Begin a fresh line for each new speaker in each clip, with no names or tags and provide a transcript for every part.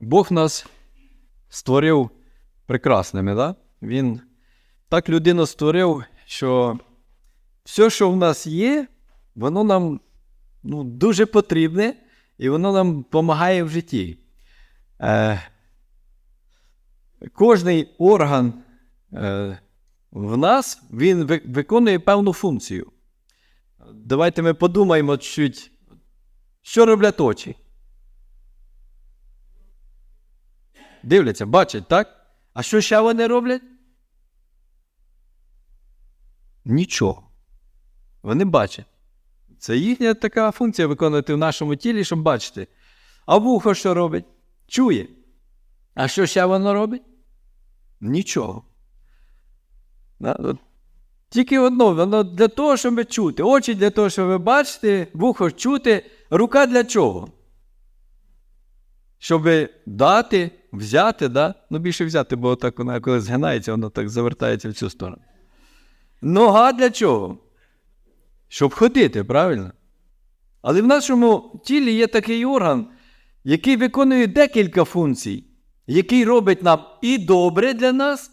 Бог нас створив прекрасними, да? Він так людину створив, що все, що в нас є, воно нам ну, дуже потрібне, і воно нам допомагає в житті. Е, кожний орган е, в нас він виконує певну функцію. Давайте ми подумаємо чуть, що роблять очі. Дивляться, бачать, так? А що ще вони роблять? Нічого. Вони бачать. Це їхня така функція виконувати в нашому тілі, щоб бачити. А вухо що робить? Чує. А що ще воно робить? Нічого. Тільки одно, воно для того, щоб чути. Очі для того, щоб бачити, вухо чути, рука для чого? Щоб дати, взяти, да? ну більше взяти, бо так вона коли згинається, воно так завертається в цю сторону. Нога для чого? Щоб ходити, правильно? Але в нашому тілі є такий орган, який виконує декілька функцій, який робить нам і добре для нас,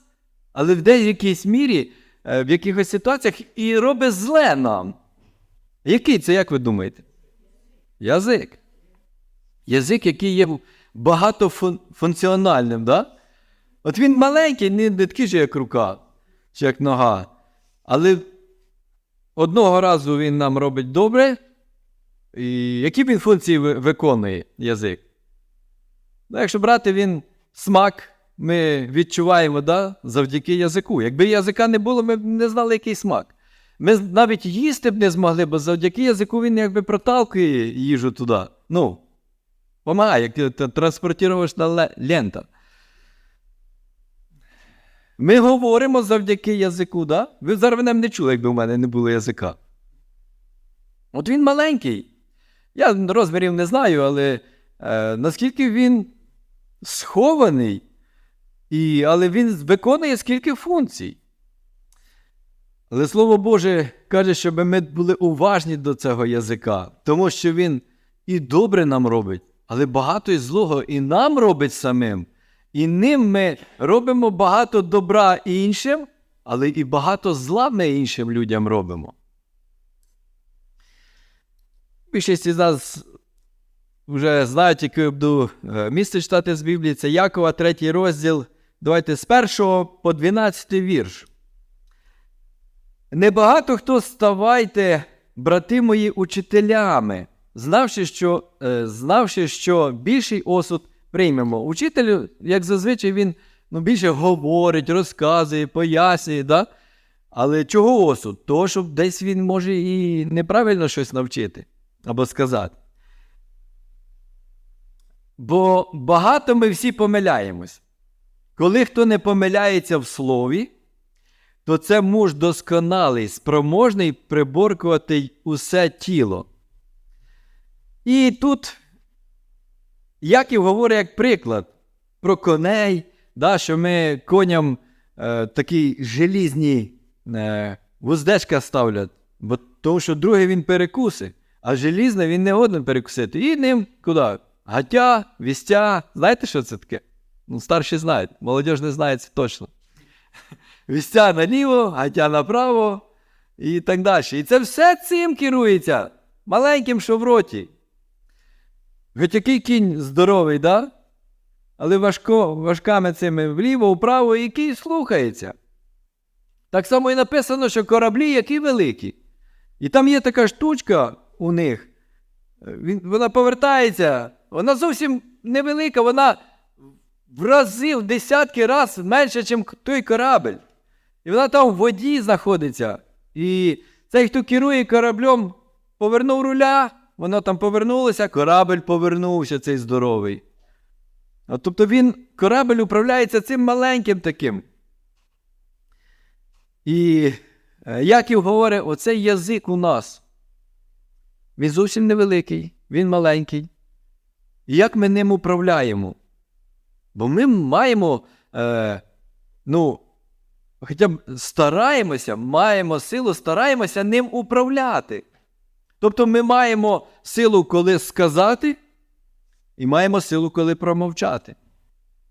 але в деякійсь мірі, е, в якихось ситуаціях і робить зле нам. Який це, як ви думаєте? Язик. Язик, який є багатофункціональним, да? От він маленький, не, не такий же, як рука, чи як нога. Але одного разу він нам робить добре. І які він функції виконує язик? Ну, якщо брати він смак, ми відчуваємо да, завдяки язику. Якби язика не було, ми б не знали, який смак. Ми навіть їсти б не змогли, бо завдяки язику він якби проталкує їжу туди. Ну, помагає, як т- транспортувачна ле- лента. Ми говоримо завдяки язику, да? Ви зараз мене не чули, якби в мене не було язика. От він маленький. Я розмірів не знаю, але е, наскільки він схований, і, але він виконує скільки функцій. Але Слово Боже каже, щоб ми були уважні до цього язика, тому що він і добре нам робить, але багато і злого і нам робить самим. І ним ми робимо багато добра іншим, але і багато зла ми іншим людям робимо. Більшість із нас вже знають, яке я буду е, місце читати з Біблії. Це Якова, третій розділ. Давайте з 1 по 12 вірш. Небагато хто ставайте, брати мої, учителями, знавши, що, е, знавши, що більший осуд приймемо. Учитель, як зазвичай, він ну, більше говорить, розказує, пояснює, да? але чого осуд? Того, що десь він може і неправильно щось навчити або сказати. Бо багато ми всі помиляємось. Коли хто не помиляється в слові, то це муж досконалий, спроможний приборкувати усе тіло. І тут Яків говорить як приклад про коней, да, що ми коням е, такі желізні е, вуздечка ставлять, бо тому що другий він перекуси, а желізне він не годен перекусити. І ним куди? Гаття, вістя. Знаєте, що це таке? Ну, старші знають, молодь не знає це точно. Вістя наліво, гаття направо і так далі. І це все цим керується, маленьким, що в роті. Хоч який кінь здоровий, да? але важко, важками цими вліво, вправо, і кінь слухається. Так само і написано, що кораблі які великі. І там є така штучка у них. Він, вона повертається, вона зовсім невелика, вона в рази, в десятки разів менше, ніж той корабль. І вона там в воді знаходиться. І цей, хто керує кораблем, повернув руля, воно там повернулося, корабль повернувся, цей здоровий. А тобто він, корабль управляється цим маленьким таким. І е, Яків говорить, оцей язик у нас. Він зовсім невеликий, він маленький. І як ми ним управляємо? Бо ми маємо, е, ну, хоча б стараємося, маємо силу, стараємося ним управляти. Тобто ми маємо силу коли сказати, і маємо силу, коли промовчати.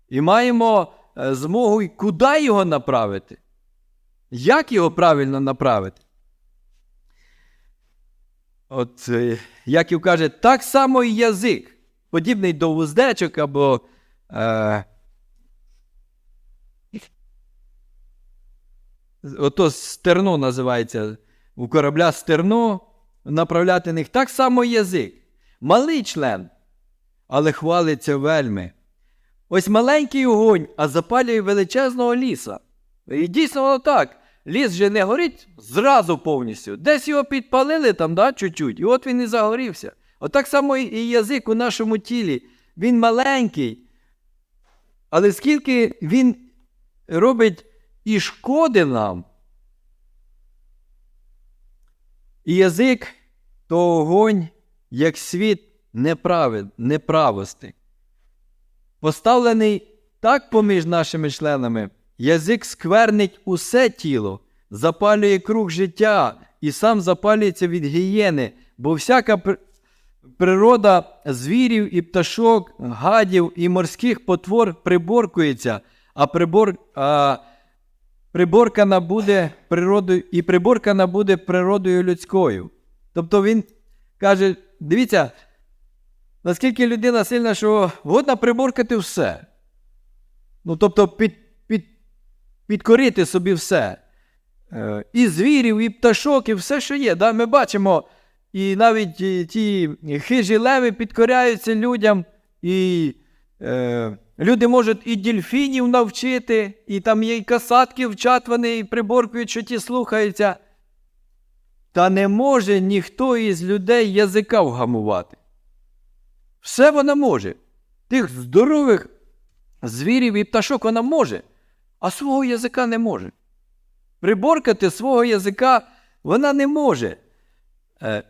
І маємо е, змогу, куди його направити. Як його правильно направити? От е, Яків каже, так само і язик, подібний до вуздечок або. Е, ото стерно називається у корабля стерно, направляти них так само язик. Малий член, але хвалиться вельми. Ось маленький огонь, а запалює величезного ліса. І дійсно воно так. Ліс же не горить зразу повністю. Десь його підпалили там, да, чуть-чуть, і от він і загорівся. Отак само і язик у нашому тілі. Він маленький. Але скільки він робить і шкоди нам. І язик то огонь, як світ неправед, неправости. Поставлений так поміж нашими членами, язик сквернить усе тіло, запалює круг життя і сам запалюється від гієни, бо всяка природа звірів і пташок, гадів і морських потвор приборкується, а, прибор, приборкана буде природою, і приборкана буде природою людською. Тобто він каже: дивіться, наскільки людина сильна, що годна приборкати все. Ну, тобто, під, під, підкорити собі все. Е, І звірів, і пташок, і все, що є. Да? Ми бачимо, і навіть е, ті хижі леви підкоряються людям, і е, люди можуть і дельфінів навчити, і там є і касатки вчать вони, і приборкують, що ті слухаються. Та не може ніхто із людей язика вгамувати. Все вона може. Тих здорових звірів і пташок вона може, а свого язика не може. Приборкати свого язика вона не може. Е,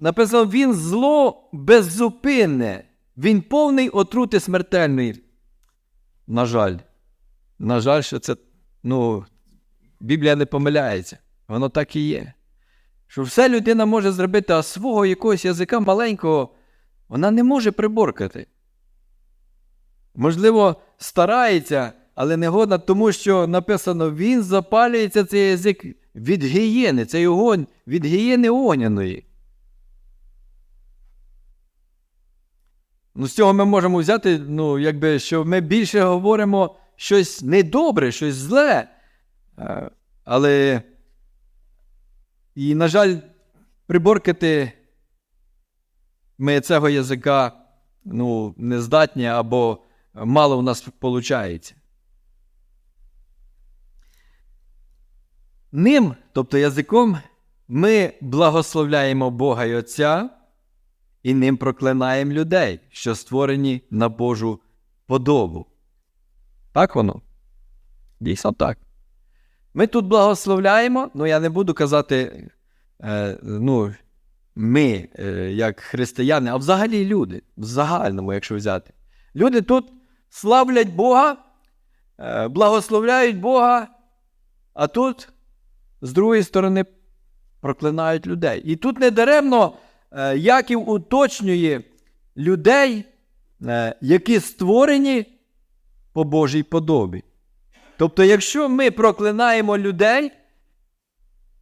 написано, він зло беззупинне, він повний отрути смертельної. На жаль, на жаль, що це, ну, Біблія не помиляється. Воно так і є. Що все людина може зробити, а свого якогось язика маленького вона не може приборкати. Можливо, старається, але не годна, тому що написано, він запалюється цей язик від гієни, цей огонь від гієни огняної. Ну, з цього ми можемо взяти, ну, якби, що ми більше говоримо щось недобре, щось зле. Е, Але, і, на жаль, приборкати ми цього язика ну, не здатні або мало у нас виходить. Ним, тобто язиком, ми благословляємо Бога і Отця, і ним проклинаємо людей, що створені на Божу подобу. Так воно? Дійсно так. Ми тут благословляємо, ну я не буду казати, е, ну, ми, е, як християни, а взагалі люди, в загальному, якщо взяти. Люди тут славлять Бога, е, благословляють Бога, а тут, з другої сторони, проклинають людей. І тут недаремно е, Яків уточнює людей, е, які створені по Божій подобі. Тобто, якщо ми проклинаємо людей,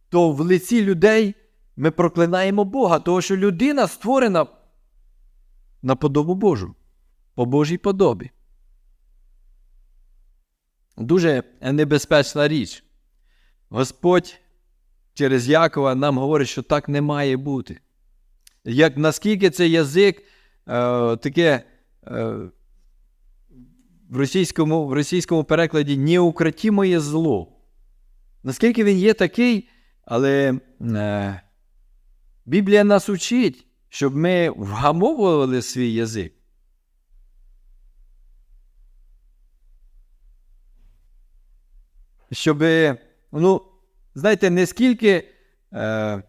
то в лиці людей ми проклинаємо Бога, тому що людина створена на подобу Божу, по Божій подобі. Дуже небезпечна річ. Господь через Якова нам говорить, що так не має бути. Як наскільки цей язик е, таке е, в російському в російському перекладі неукротімоє зло. Наскільки він є такий, але е, Біблія нас учить, щоб ми вгамовували свій язик. Щоб, ну, знаєте, не скільки е,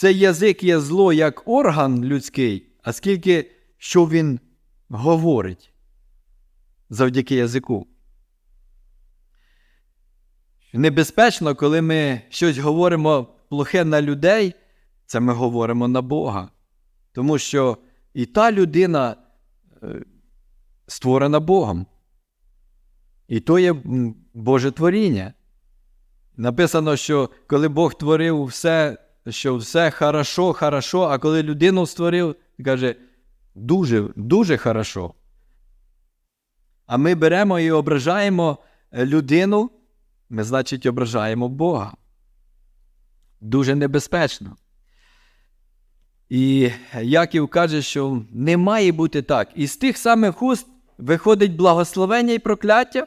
цей язик є зло як орган людський, а скільки що він говорить завдяки язику. Небезпечно, коли ми щось говоримо плохе на людей, це ми говоримо на Бога. Тому що і та людина е, створена Богом. І то є Боже творіння. Написано, що коли Бог творив все, що все хорошо, хорошо, а коли людину створив, каже, дуже, дуже хорошо. А ми беремо і ображаємо е, людину, ми, значить, ображаємо Бога. Дуже небезпечно. І Яків каже, що не має бути так. І з тих самих уст виходить благословення і прокляття.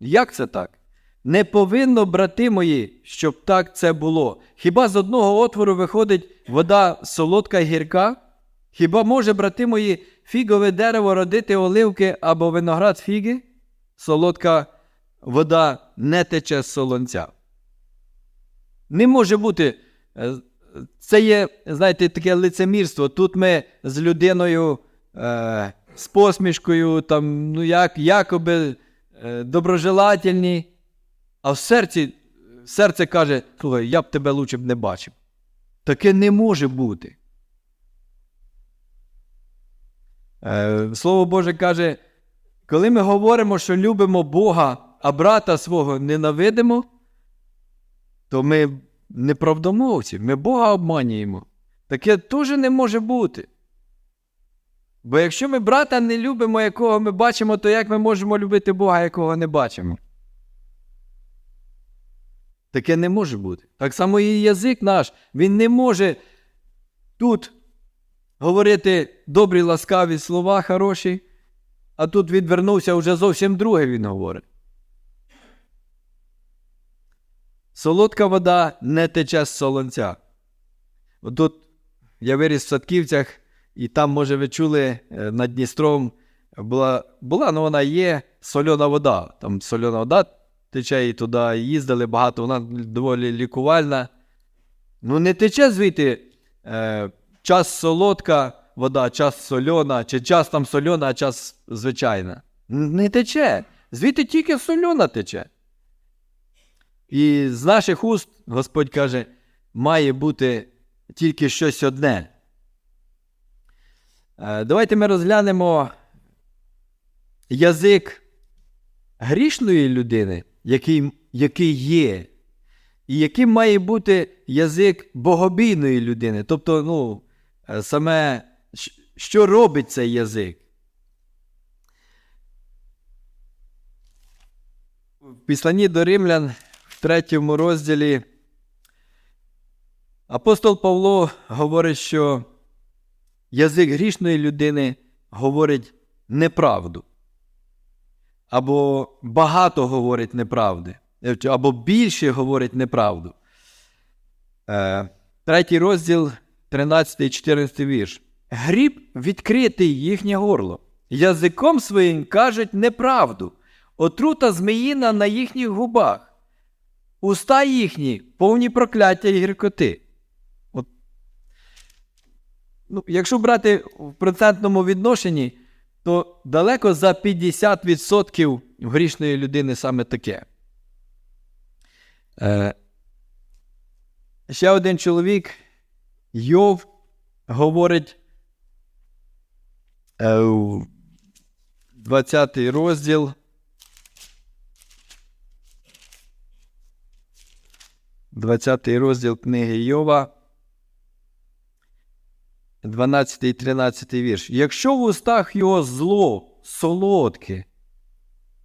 Як це так? Не повинно, брати мої, щоб так це було. Хіба з одного отвору виходить вода солодка й гірка? Хіба може, брати мої, фігове дерево родити оливки або виноград фіги? Солодка вода не тече з солонця. Не може бути. е, Це є, знаєте, таке лицемірство. Тут ми з людиною, е, з посмішкою, там, ну як, якоби е, доброжелательні, а в серці серце каже, слухай, я б тебе лучше б не бачив. Таке не може бути. Е, Слово Боже каже, коли ми говоримо, що любимо Бога, а брата свого ненавидимо, то ми неправдомовці, ми Бога обманюємо. Таке теж не може бути. Бо якщо ми брата не любимо, якого ми бачимо, то як ми можемо любити Бога, якого не бачимо? Таке не може бути. Так само і язик наш, він не може тут говорити добрі, ласкаві слова хороші, а тут відвернувся вже зовсім друге він говорить. Солодка вода не тече з солонця. Тут я виріс в Садківцях, і там, може, ви чули, е, над Дністром була, була ну вона є сольона вода. Там сольона вода тече і туди їздили багато, вона доволі лікувальна. Ну, не тече звідти е, час солодка вода, час сольона, чи час там сольона, а час звичайна. Не тече. Звідти тільки сольона тече. І з наших уст Господь каже, має бути тільки щось одне. Е, Давайте ми розглянемо язик грішної людини, який, який є, і яким має бути язик богобійної людини. Тобто, ну, е, саме що робить цей язик. В післанні до римлян в третьому розділі апостол Павло говорить, що язик грішної людини говорить неправду. Або багато говорить неправди, або більше говорить неправду. Е, Третій розділ, 13 і 14 вірш. Гріб відкритий їхнє горло. Язиком своїм кажуть неправду. Отрута зміїна на їхніх губах. Уста їхні повні прокляття і гіркоти. От. Ну, якщо брати в процентному відношенні, то далеко за 50% в грішної людини саме таке. Е, ще один чоловік, Йов, говорить е, в 20 розділ. 20 розділ книги Йова, 12 і 13 вірш. Якщо в устах його зло солодке,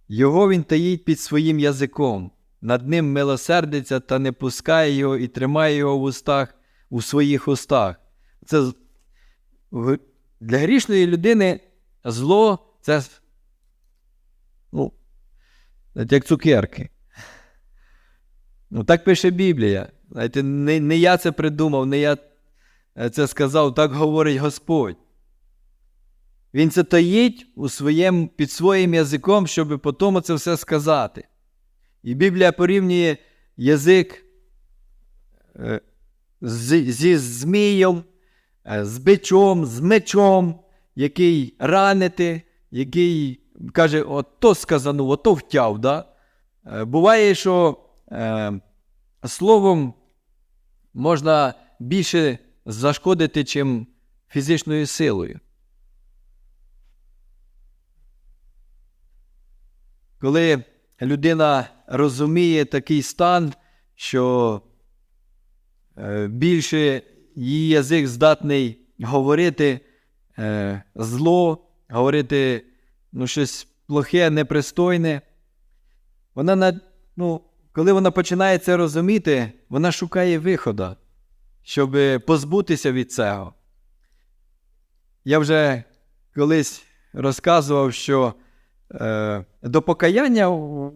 його він таїть під своїм язиком, над ним милосердиться та не пускає його і тримає його в устах, у своїх устах. Це для грішної людини зло це ну, як цукерки. Ну, так пише Біблія. Знаєте, не, не я це придумав, не я це сказав, так говорить Господь. Він це таїть у своєму, під своїм язиком, щоб потім це все сказати. І Біблія порівнює язик е, з, зі змієм, е, з бичом, з мечом, який ранити, який каже, ото сказано, ото втяв. Да? Е, Буває, що е, словом можна більше зашкодити, чим фізичною силою. коли людина розуміє такий стан, що е, більше її язик здатний говорити е, зло, говорити ну, щось плохе, непристойне, вона ну, коли вона починає це розуміти, вона шукає виходу, щоб позбутися від цього. Я вже колись розказував, що е, до покаяння у,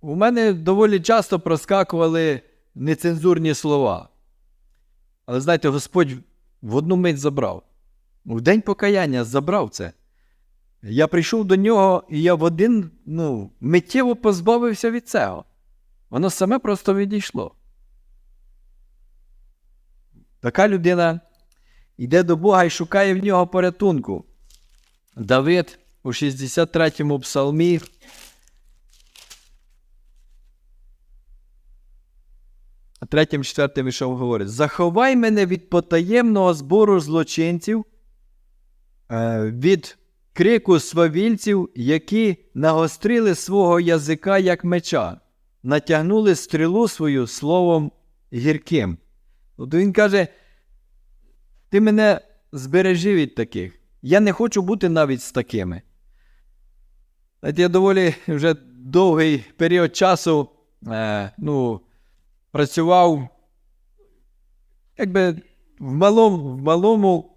мене доволі часто проскакували нецензурні слова. Але знаєте, Господь в одну мить забрав. В день покаяння забрав це. Я прийшов до нього, і я в один ну, миттєво позбавився від цього. Воно саме просто відійшло. Така людина йде до Бога і шукає в нього порятунку. Давид у 63-му псалмі. Третім, четвертим ішов говорить: Заховай мене від потаємного збору злочинців, е, від крику свавільців, які нагострили свого язика, як меча, натягнули стрілу свою словом гірким. Тобто він каже: Ти мене збережи від таких. Я не хочу бути навіть з такими. Я доволі вже довгий період часу е, ну, працював якби в малому, в малому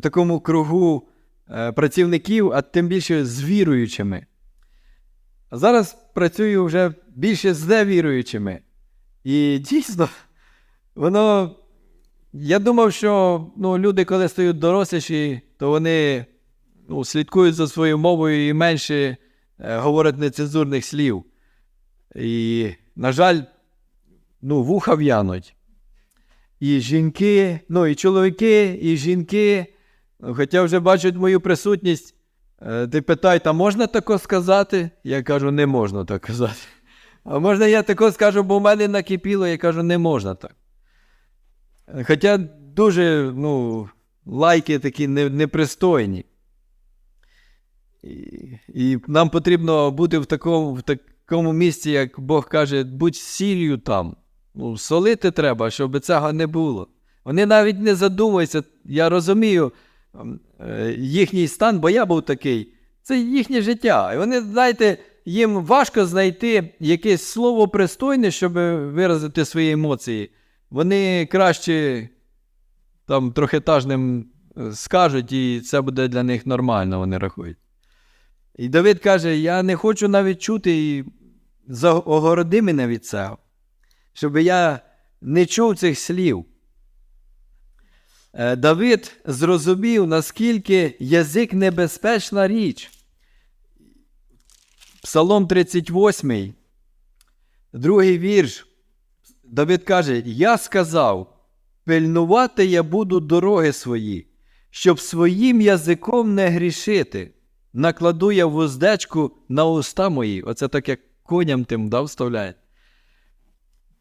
такому кругу е, працівників, а тим більше з віруючими. А зараз працюю вже більше з невіруючими. І дійсно, воно. Я думав, що ну, люди, коли стають доросліші, то вони ну, слідкують за своєю мовою і менше е, говорять нецензурних слів. І, на жаль, ну, вуха в'януть. І жінки, ну, і чоловіки, і жінки, ну, хоча вже бачать мою присутність, е, ти питай, та можна тако сказати? Я кажу, не можна так казати. А можна я тако скажу, бо в мене накипіло, я кажу, не можна так. Хоча дуже ну, лайки такі непристойні. І, нам потрібно бути в такому, в такому місці, як Бог каже, будь сіллю там. Ну, солити треба, щоб цього не було. Вони навіть не задумуються. Я розумію е, їхній стан, бо я був такий. Це їхнє життя. І вони, знаєте, їм важко знайти якесь слово пристойне, щоб виразити свої емоції. Вони краще там трохетажним е, скажуть, і це буде для них нормально, вони рахують. І Давид каже: Я не хочу навіть чути і огороди мене від цього, щоб я не чув цих слів. Е, Давид зрозумів, наскільки язик небезпечна річ. Псалом 38, другий вірш. Давид каже: Я сказав, пильнувати я буду дороги свої, щоб своїм язиком не грішити. Накладу я вуздечку на уста мої. Оце так як коням тим да, вставляє.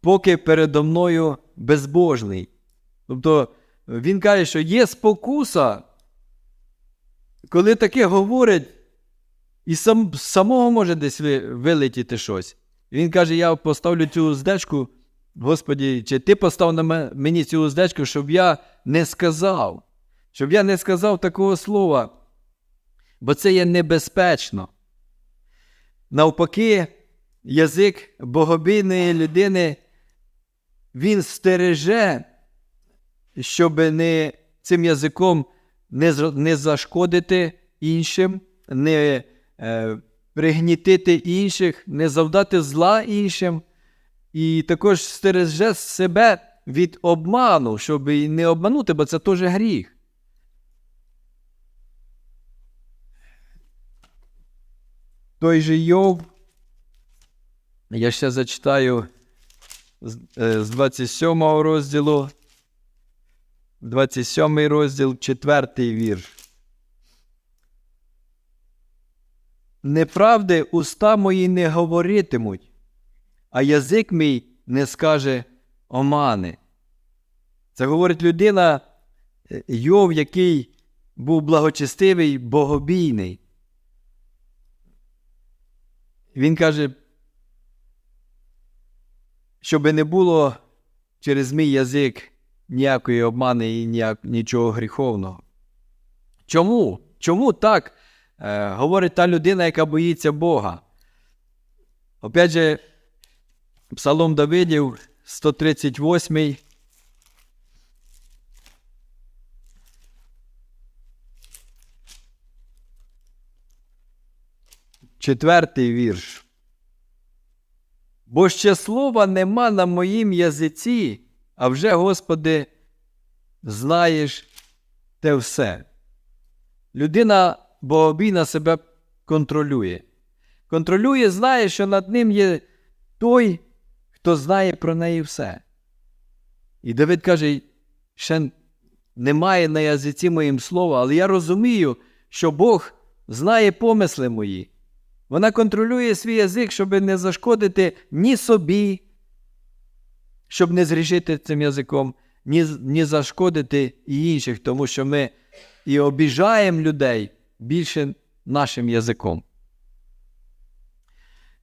Поки передо мною безбожний. Тобто він каже, що є спокуса, коли таке говорить, і сам, самого може десь вилетіти щось. Він каже: я поставлю цю уздечку, Господі, чи ти постав на мені цю уздечку, щоб я не сказав, щоб я не сказав такого слова, бо це є небезпечно. Навпаки, язик богобійної людини, він стереже, щоб не, цим язиком не, зашкодити іншим, не е, пригнітити інших, не завдати зла іншим, і також стереже себе від обману, щоб і не обманути, бо це теж гріх. Той же Йов, я ще зачитаю з, е, з 27 розділу, 27 розділ, 4 вірш. Неправди уста мої не говоритимуть, а язик мій не скаже омани. Це говорить людина, е, Йов, який був благочестивий, богобійний. Він каже, щоби не було через мій язик ніякої обмани і ніяк, нічого гріховного. Чому? Чому так е, говорить та людина, яка боїться Бога? Опять же, Псалом Давидів, 138. Четвертий вірш. Бо ще слова нема на моїм язиці, а вже, Господи, знаєш те все. Людина богобійна себе контролює. Контролює, знає, що над ним є той, хто знає про неї все. І Давид каже: ще немає на язиці моїм слова, але я розумію, що Бог знає помисли мої. Вона контролює свій язик, щоб не зашкодити ні собі, щоб не зрішити цим язиком, ні, ні зашкодити і інших, тому що ми і обіжаємо людей більше нашим язиком.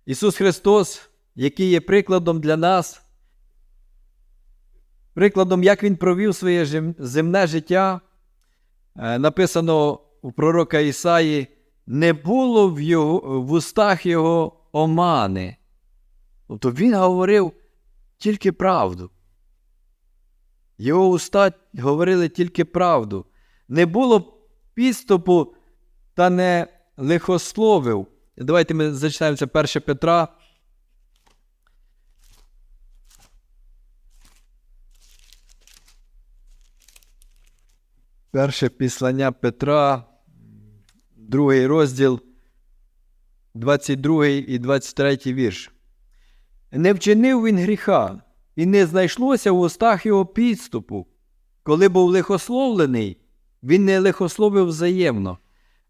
Ісус Христос, який є прикладом для нас, прикладом, як Він провів своє земне життя, е, написано у пророка Ісаї, не було в, його, в устах його омани. Тобто він говорив тільки правду. Його уста говорили тільки правду. Не було підступу та не лихословив. Давайте ми зачитаємо це 1 Петра. Перше післання Петра, другий розділ, 22 і 23 вірш. Не вчинив він гріха, і не знайшлося в устах його підступу. Коли був лихословлений, він не лихословив взаємно,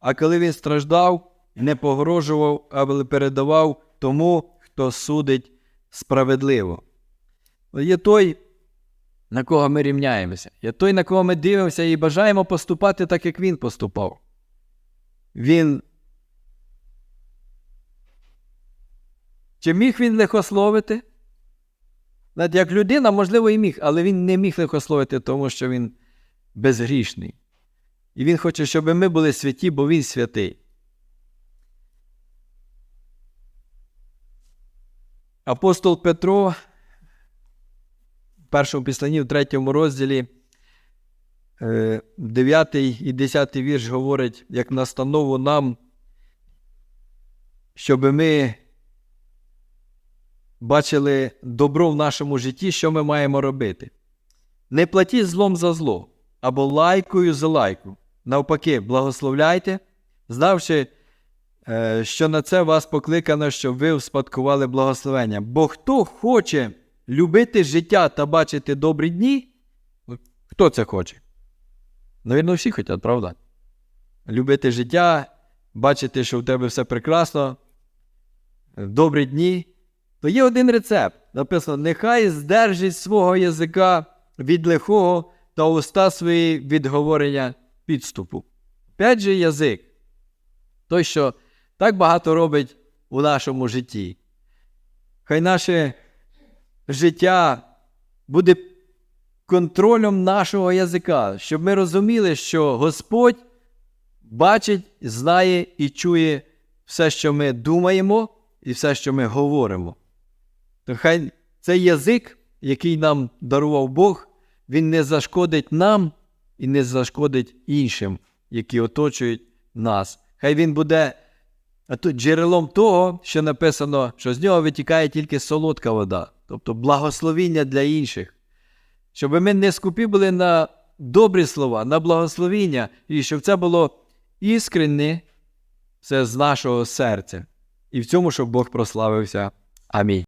а коли він страждав, не погрожував, але передавав тому, хто судить справедливо. Є той, на кого ми рівняємося, є той, на кого ми дивимося і бажаємо поступати так, як він поступав. Він. Чи міг він лихословити? Знаєте, як людина, можливо, і міг, але він не міг лихословити, тому що він безгрішний. І він хоче, щоб ми були святі, бо він святий. Апостол Петро першому післанні, в третьому розділі, 9 і 10 вірш говорить, як настанову нам, щоб ми бачили добро в нашому житті, що ми маємо робити. Не платіть злом за зло або лайкою за лайку. Навпаки, благословляйте, знавши, е, що на це вас покликано, щоб ви успадкували благословення. Бо хто хоче любити життя та бачити добрі дні, хто це хоче? Навірно, всі хочуть, правда? Любити життя, бачити, що в тебе все прекрасно, добрі дні. То є один рецепт. Написано: нехай здержить свого язика від лихого та уста свої від говорення підступу. П'ять же язик. Той, що так багато робить у нашому житті. Хай наше життя буде контролем нашого язика, щоб ми розуміли, що Господь бачить, знає і чує все, що ми думаємо, і все, що ми говоримо. То хай цей язик, який нам дарував Бог, він не зашкодить нам і не зашкодить іншим, які оточують нас. Хай він буде а тут джерелом того, що написано, що з нього витікає тільки солодка вода, тобто благословіння для інших. Щоб ми не скупі були на добрі слова, на благословіння, і щоб це було іскренне, все з нашого серця. І в цьому, щоб Бог прославився. Амінь.